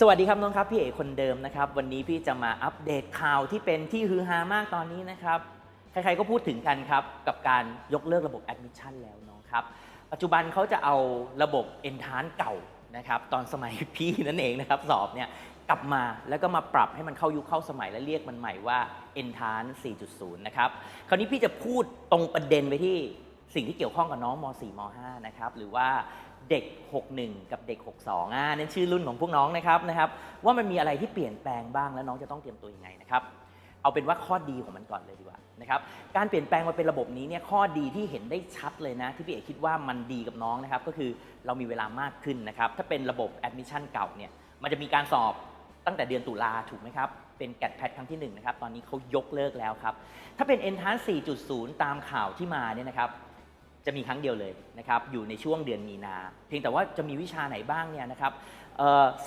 สวัสดีครับน้องครับพี่เอกคนเดิมนะครับ วันนี้พี่จะมาอัปเดตข่าวที่เป็นที่ฮือฮามากตอนนี้นะครับ ใครๆก็พูดถึงกันครับ กับการยกเลิกระบบ admission แล้วน้องครับ ปัจจุบันเขาจะเอาระบบ entrance เก่านะครับ ตอนสมัยพี่นั่นเองนะครับ สอบเนี่ยกลับมาแล้วก็มาปรับให้มันเข้ายุคเข้าสมัยและเรียกมันใหม่ว่า e n t r a n 4.0 นะครับ คราวนี้พี่จะพูดตรงประเด็นไปที่ สิ่งที่เกี่ยวข้องกับน้องม .4 ม .5 นะครับหรือว่าเด็ก 61 กับเด็ก 62อ่านั่นชื่อรุ่นของพวกน้องนะครับนะครับ ว่ามันมีอะไรที่เปลี่ยนแปลงบ้างแล้วน้องจะต้องเตรียมตัวยังไงนะครับ เอาเป็นว่าข้อดีของมันก่อนเลยดีกว่านะครับ การเปลี่ยนแปลงมาเป็นระบบนี้เนี่ยข้อดีที่เห็นได้ชัดเลยนะ ที่พี่เอกคิดว่ามันดีกับน้องนะครับ ก็คือเรามีเวลามากขึ้นนะครับ ถ้าเป็นระบบ admission เก่าเนี่ยมันจะมีการสอบตั้งแต่เดือนตุลาถูกไหมครับ เป็นแกดแพทครั้งที่1นะครับตอนนี้เขายกเลิกแล้วครับถ้าเป็น entrance 4.0 ตามข่าวที่มาเนี่ยนะครับ จะมีครั้งเดียวเลยนะครับอยู่ในช่วงเดือนมีนา เพียงแต่ว่าจะมีวิชาไหนบ้างเนี่ยนะครับ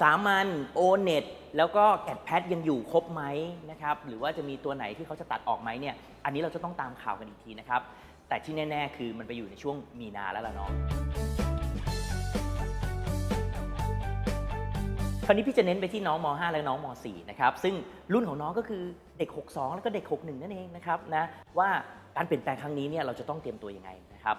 สามัญโอเน็ตแล้วก็แกดแพทยังอยู่ครบไหมนะครับหรือว่าจะมีตัวไหนที่เขาจะตัดออกไหมเนี่ยอันนี้เราจะต้องตามข่าวกันอีกทีนะครับแต่ที่แน่ ๆ คือมันไปอยู่ในช่วงมีนาแล้วล่ะเนาะคราวนี้พี่จะเน้นไปที่น้องม .5 และน้องม .4 นะครับซึ่งรุ่นของน้องก็คือเด็ก 62 แล้วก็เด็ก 61 นั่นเองนะครับนะว่า การเปลี่ยนแปลงครั้งนี้เนี่ยเราจะต้องเตรียมตัวยังไงนะครับ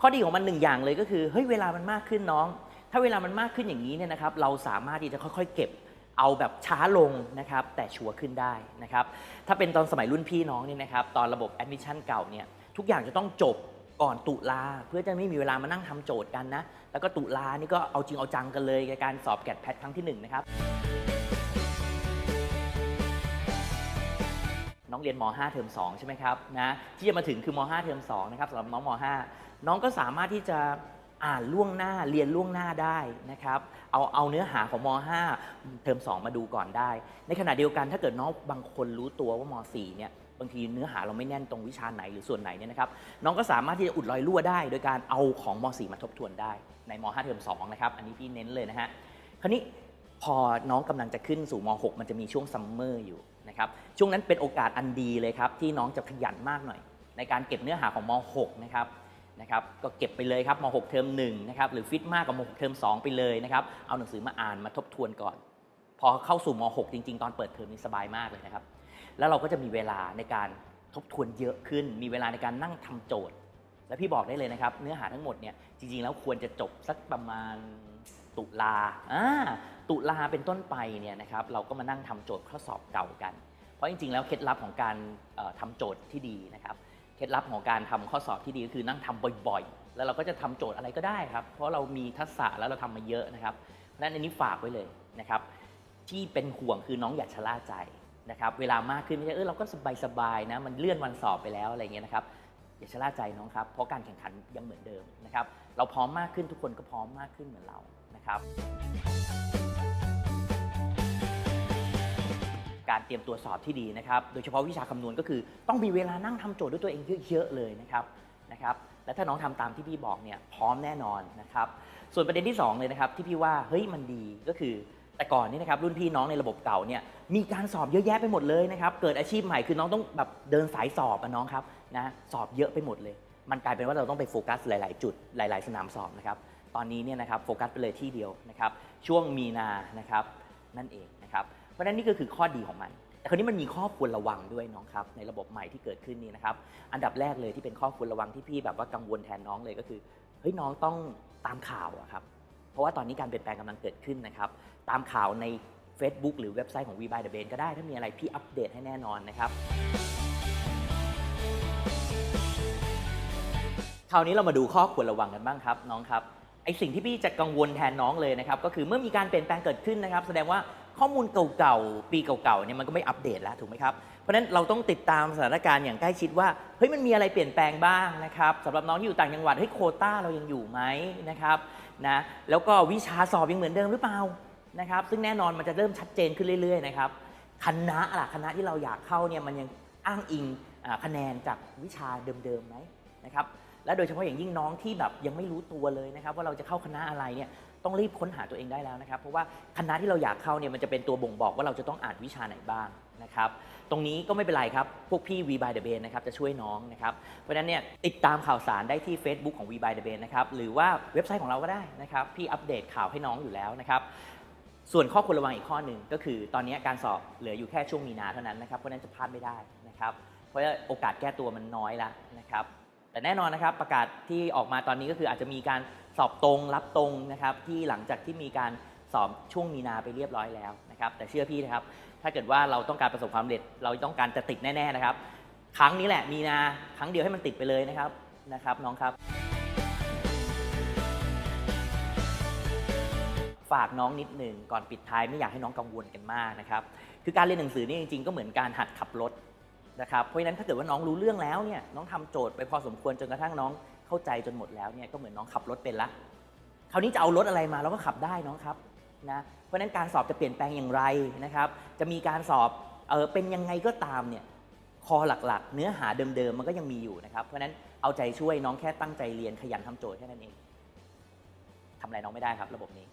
ข้อดีของมันหนึ่งอย่างเลยก็คือเฮ้ยเวลามันมากขึ้นน้อง ถ้าเวลามันมากขึ้นอย่างนี้เนี่ยนะครับเราสามารถที่จะค่อยๆ เก็บเอาแบบช้าลงนะครับแต่ชัวร์ขึ้นได้นะครับถ้าเป็นตอนสมัยรุ่นพี่น้องเนี่ยนะครับตอนระบบ admission เก่าเนี่ยทุกอย่างจะต้องจบก่อนตุลาเพื่อจะไม่มีเวลามานั่งทำโจทย์กันนะแล้วก็ตุลานี่ก็เอาจริงเอาจังกันเลยในการสอบแกดแพทครั้งที่หนึ่งนะครับ เรียนม .5 เทอม 2 ใช่ไหมครับนะที่จะมาถึงคือม .5 เทอม 2 นะครับสำหรับน้องม .5 น้องก็สามารถที่จะอ่านล่วงหน้าเรียนล่วงหน้าได้นะครับเอาเอาเนื้อหาของม .5 เทอม 2 มาดูก่อนได้ ในขณะเดียวกันถ้าเกิดน้องบางคนรู้ตัวว่าม .4 เนี่ยบางทีเนื้อหาเราไม่แน่นตรงวิชาไหนหรือส่วนไหนเนี่ยนะครับน้องก็สามารถที่จะอุดรอยรั่วได้ โดยการเอาของม .4 มาทบทวนได้ในม .5 เทอม 2 นะครับ อันนี้พี่เน้นเลยนะฮะคราวนี้พอน้องกำลังจะขึ้นสู่ม .6 มันจะมีช่วงซัมเมอร์อยู่ นะครับช่วงนั้นเป็นโอกาสอันดีเลยครับที่น้องจะขยันมากหน่อย ในการเก็บเนื้อหาของม .6 นะครับนะครับก็เก็บไปเลยครับม .6 เทอม1นะครับหรือฟิตมากกว่าม .6 เทอม2 ไปเลยนะครับเอาหนังสือมาอ่านมาทบทวนก่อน พอเข้าสู่ม .6 จริง ๆ ตอนเปิดเทอมนี่สบายมากเลยนะครับ แล้วเราก็จะมีเวลาในการทบทวนเยอะขึ้น มีเวลาในการนั่งทำโจทย์ และพี่บอกได้เลยนะครับ เนื้อหาทั้งหมดเนี่ยจริง ๆ แล้วควรจะจบสักประมาณตุลาอ่า ตุลาเป็นต้นไปเนี่ยนะครับเราก็มานั่งทำโจทย์ข้อสอบเก่ากัน เพราะจริงๆ แล้วเคล็ดลับของการเอ่อทำโจทย์ที่ดีนะครับเคล็ดลับของการทำข้อสอบที่ดีก็คือนั่งทำบ่อยๆ แล้วเราก็จะทำโจทย์อะไรก็ได้ครับ เพราะเรามีทักษะแล้วเราทำมาเยอะนะครับนั้นอันนี้ฝากไว้เลยนะครับที่เป็นห่วงคือน้องอย่าชะล่าใจนะครับเวลามากขึ้นไม่ใช่เออเราก็สบายๆนะมันเลื่อนวันสอบไปแล้วอะไรเงี้ยนะครับอย่าชะล่าใจน้องครับ เพราะการแข่งขันยังเหมือนเดิมนะครับเราพร้อมมากขึ้นทุกคนก็พร้อมมากขึ้นเหมือนเรานะครับ การเตรียมตัวสอบที่ดีนะครับ โดยเฉพาะวิชาคำนวณก็คือต้องมีเวลานั่งทำโจทย์ด้วยตัวเองเยอะๆเลยนะครับนะครับ และถ้าน้องทำตามที่พี่บอกเนี่ยพร้อมแน่นอนนะครับ ส่วนประเด็นที่สองเลยนะครับที่พี่ว่าเฮ้ยมันดีก็คือแต่ก่อนนี่นะครับรุ่นพี่น้องในระบบเก่าเนี่ยมีการสอบเยอะแยะไปหมดเลยนะครับเกิดอาชีพใหม่คือน้องต้องแบบเดินสายสอบอะน้องครับนะสอบเยอะไปหมดเลย มันกลายเป็นว่าเราต้องไปโฟกัสหลาย ๆ จุดหลาย ๆ สนามสอบนะครับตอนนี้เนี่ยนะครับโฟกัสไปเลยที่เดียวนะครับช่วงมีนานะครับนั่นเองนะครับ ราะนั้นนี่ก็คือข้อดีของมัน แต่คราวนี้มันมีข้อควรระวังด้วยน้องครับ ในระบบใหม่ที่เกิดขึ้นนี้นะครับ อันดับแรกเลยที่เป็นข้อควรระวังที่พี่แบบว่ากังวลแทนน้องเลยก็คือเฮ้ยน้องต้องตามข่าวอะครับ เพราะว่าตอนนี้การเปลี่ยนแปลงกำลังเกิดขึ้นนะครับ ตามข่าวใน Facebook หรือเว็บไซต์ของ v b y the b a n ก็ได้ถ้ามีอะไรพี่อัปเดตให้แน่นอนนะครับคราวนี้เรามาดูข้อควรระวังกันบ้างครับน้องครับไอสิ่งที่พี่จะกังวลแทนน้องเลยนะครับก็คือเมื่อมีการเปลี่ยนแปลงเกิดขึ้นนะครับ แสดงว่า ข้อมูลเก่าๆ ปีเก่าๆเนี่ยมันก็ไม่อัปเดตแล้วถูกไหมครับ เพราะฉะนั้นเราต้องติดตามสถานการณ์อย่างใกล้ชิดว่าเฮ้ยมันมีอะไรเปลี่ยนแปลงบ้างนะครับสำหรับน้องที่อยู่ต่างจังหวัดเฮ้ยโคต้าเรายังอยู่ไหมนะครับนะแล้วก็วิชาสอบยังเหมือนเดิมหรือเปล่านะครับซึ่งแน่นอนมันจะเริ่มชัดเจนขึ้นเรื่อยๆนะครับคณะล่ะคณะที่เราอยากเข้าเนี่ยมันยังอ้างอิงคะแนนจากวิชาเดิมๆไหมนะครับและโดยเฉพาะอย่างยิ่งน้องที่แบบยังไม่รู้ตัวเลยนะครับว่าเราจะเข้าคณะอะไรเนี่ย ต้องรีบค้นหาตัวเองได้แล้วนะครับ เพราะว่าคณะที่เราอยากเข้าเนี่ยมันจะเป็นตัวบ่งบอกว่าเราจะต้องอ่านวิชาไหนบ้างนะครับ ตรงนี้ก็ไม่เป็นไรครับ พวกพี่ V by the b a n นะครับจะช่วยน้องนะครับ เพราะฉะนั้นเนี่ยติดตามข่าวสารได้ที่ Facebook ของ V by the b a n นะครับ หรือว่าเว็บไซต์ของเราก็ได้นะครับ พี่อัปเดตข่าวให้น้องอยู่แล้วนะครับ ส่วนข้อควรระวังอีกข้อหนึ่งก็คือ ตอนนี้การสอบเหลืออยู่แค่ช่วงมีนาเท่านั้นนะครับ เพราะนั้นจะพลาดไม่ได้นะครับ เพราะโอกาสแก้ตัวมันน้อยและนะครับ แต่แน่นอนนะครับประกาศที่ออกมาตอนนี้ก็คืออาจจะมีการสอบตรงรับตรงนะครับที่หลังจากที่มีการสอบช่วงมีนาไปเรียบร้อยแล้วนะครับแต่เชื่อพี่นะครับถ้าเกิดว่าเราต้องการประสบความสำเร็จ เราต้องการจะติดแน่ๆนะครับ ครั้งนี้แหละมีนาครั้งเดียวให้มันติดไปเลยนะครับนะครับน้องครับ ฝากน้องนิดหนึ่งก่อนปิดท้ายไม่อยากให้น้องกังวลกันมากนะครับคือการเรียนหนังสือนี่จริงๆก็เหมือนการหัดขับรถ นะครับเพราะฉะนั้นถ้าเกิดว่าน้องรู้เรื่องแล้วเนี่ยน้องทำโจทย์ไปพอสมควรจนกระทั่งน้องเข้าใจจนหมดแล้วเนี่ยก็เหมือนน้องขับรถเป็นละคราวนี้จะเอารถอะไรมาเราก็ขับได้น้องครับนะเพราะฉะนั้นการสอบจะเปลี่ยนแปลงอย่างไรนะครับ จะมีการสอบเออเป็นยังไงก็ตามเนี่ยคอหลักๆ เนื้อหาเดิมๆมันก็ยังมีอยู่นะครับ เพราะฉะนั้นเอาใจช่วยน้องแค่ตั้งใจเรียนขยันทำโจทย์แค่นั้นเองทำอะไรน้องไม่ได้ครับ ระบบนี้